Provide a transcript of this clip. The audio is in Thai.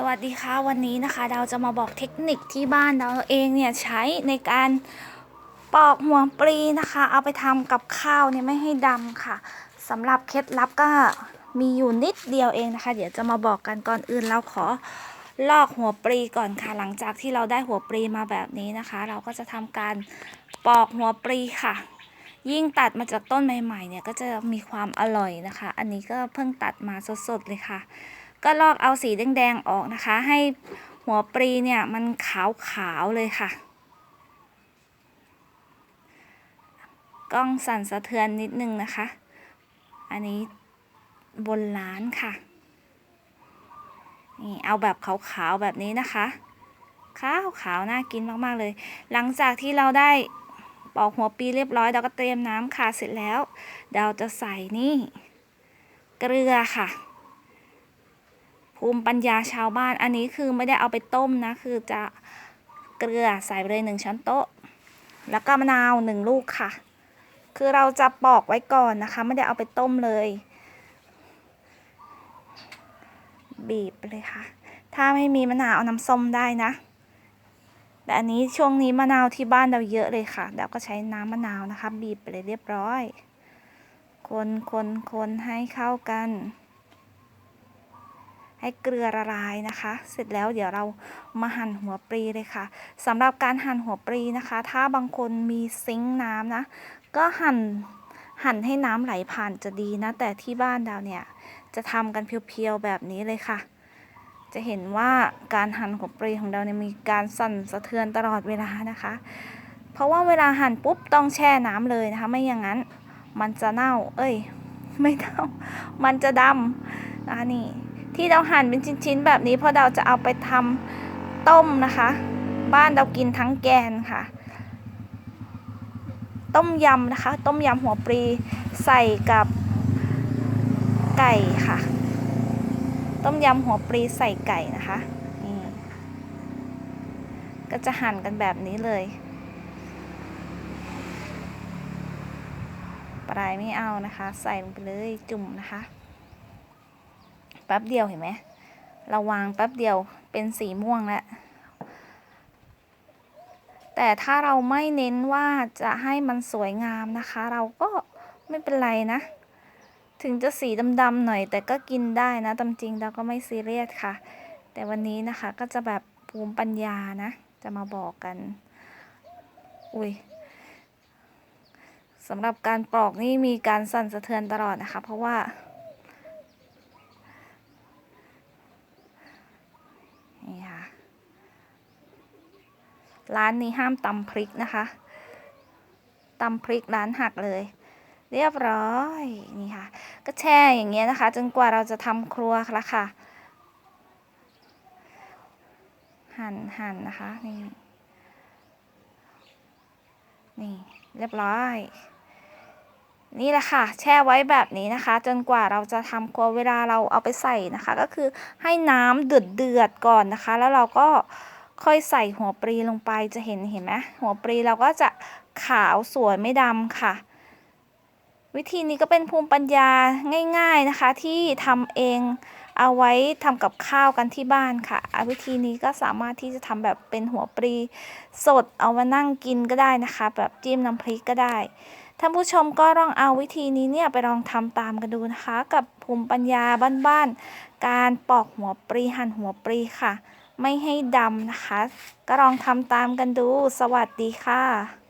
สวัสดีค่ะวันนี้นะคะเราจะมาบอกเทคนิคที่บ้านเราเองเนี่ยใช้ในการปอกหัวปลีนะคะ เอาไปทำกับข้าวเนี่ยไม่ให้ดำค่ะสำหรับเคล็ดลับก็มีอยู่นิดเดียวเองนะคะ เดี๋ยวจะมาบอกกันก่อนอื่นเราขอลอกหัวปลีก่อนค่ะ หลังจากที่เราได้หัวปลีมาแบบนี้นะคะ เราก็จะทำการปอกหัวปลีค่ะ ยิ่งตัดมาจากต้นใหม่ๆเนี่ยก็จะมีความอร่อยนะคะ อันนี้ก็เพิ่งตัดมาสดๆเลยค่ะ ก็ลอกเอาสีแดงๆออกนะคะ ให้หัวปรีเนี่ยมันขาวๆเลยค่ะ กล้องสั่นสะเทือนนิดนึงนะคะ อันนี้บนล้านค่ะ นี่เอาแบบขาวๆแบบนี้นะคะขาวขาวๆน่ากินมากๆเลย หลังจากที่เราได้ปอกหัวปลีเรียบร้อยเราก็เตรียมน้ำค่ะเสร็จแล้ว เราจะใส่นี่ เกลือค่ะ ภูมิปัญญาชาวบ้าน อันนี้คือไม่ได้เอาไปต้มนะ คือจะเกลือใส่ไปเลยหนึ่งช้อนโต๊ะ แล้วก็มะนาวหนึ่งลูกค่ะ คือเราจะปอกไว้ก่อนนะคะ ไม่ได้เอาไปต้มเลย บีบไปเลยค่ะ ถ้าไม่มีมะนาวเอาน้ำส้มได้นะ แต่อันนี้ช่วงนี้มะนาวที่บ้านเราเยอะเลยค่ะแล้วก็ใช้น้ำมะนาวนะคะ บีบไปเลยเรียบร้อย คนคนคนให้เข้ากัน ให้เกลือละลายนะคะ เสร็จแล้วเดี๋ยวเรามาหั่นหัวปลีเลยค่ะสำหรับการหั่นหัวปลีนะคะ ถ้าบางคนมีซิงค์น้ำนะ ก็หั่นหั่นให้น้ำไหลผ่านจะดีนะ แต่ที่บ้านเราเนี่ยจะทำกันเพียวๆแบบนี้เลยค่ะ จะเห็นว่าการหั่นหัวปลีของเราเนี่ยมีการสั่นสะเทือนตลอดเวลานะคะ เพราะว่าเวลาหั่นปุ๊บต้องแช่น้ำเลยนะคะ ไม่อย่างนั้นมันจะเน่า เอ้ย ไม่เน่า มันจะดำนะคะนี่ ที่เราหั่นเป็นชิ้นๆแบบนี้เพราะเราจะเอาไปทำต้มนะคะ บ้านเรากินทั้งแกนค่ะ ต้มยำนะคะ ต้มยำหัวปลีใส่กับไก่ค่ะ ต้มยำหัวปลีใส่ไก่นะคะนี่ก็จะหั่นกันแบบนี้เลยปลายไม่เอานะคะ ใส่ลงไปเลยจุ่มนะคะ แป๊บเดียวเห็นไหมเราวางแป๊บเดียวเป็นสีม่วงแล้วแต่ถ้าเราไม่เน้นว่าจะให้มันสวยงามนะคะ เราก็ไม่เป็นไรนะ ถึงจะสีดำๆหน่อย แต่ก็กินได้นะตามจริงเราก็ไม่ซีเรียสค่ะ แต่วันนี้นะคะก็จะแบบภูมิปัญญานะ จะมาบอกกัน อุ้ยสำหรับการปลอกนี่มีการสั่นสะเทือนตลอดนะคะ เพราะว่า นี่ค่ะ ร้านนี้ห้ามตำพริกนะคะตำพริกร้านหักเลย เรียบร้อยนี่ค่ะ ก็แช่อย่างเงี้ยนะคะ จนกว่าเราจะทำครัวละค่ะ หั่นหั่นนะคะนี่นี่เรียบร้อย นี่แหละค่ะ แช่ไว้แบบนี้นะคะ จนกว่าเราจะทำครัวเวลาเราเอาไปใส่นะคะ ก็คือให้น้ำเดือดเดือดก่อนนะคะ แล้วเราก็ ค่อยใส่หัวปรีลงไปจะเห็นเห็นไหมหัวปรีเราก็จะขาวสวยไม่ดำค่ะ วิธีนี้ก็เป็นภูมิปัญญาง่ายๆนะคะ ที่ทำเองเอาไว้ทำกับข้าวกันที่บ้านค่ะ วิธีนี้ก็สามารถที่จะทำแบบเป็นหัวปรีสดเอามานั่งกินก็ได้นะคะ แบบจิ้มน้ำพริกก็ได้ท่านผู้ชมก็ลองเอาวิธีนี้เนี่ยไปลองทำตามกันดูนะคะ กับภูมิปัญญาบ้านๆการปอกหัวปรีหั่นหัวปรีค่ะ ไม่ให้ดำนะคะ ก็ลองทำตามกันดู สวัสดีค่ะ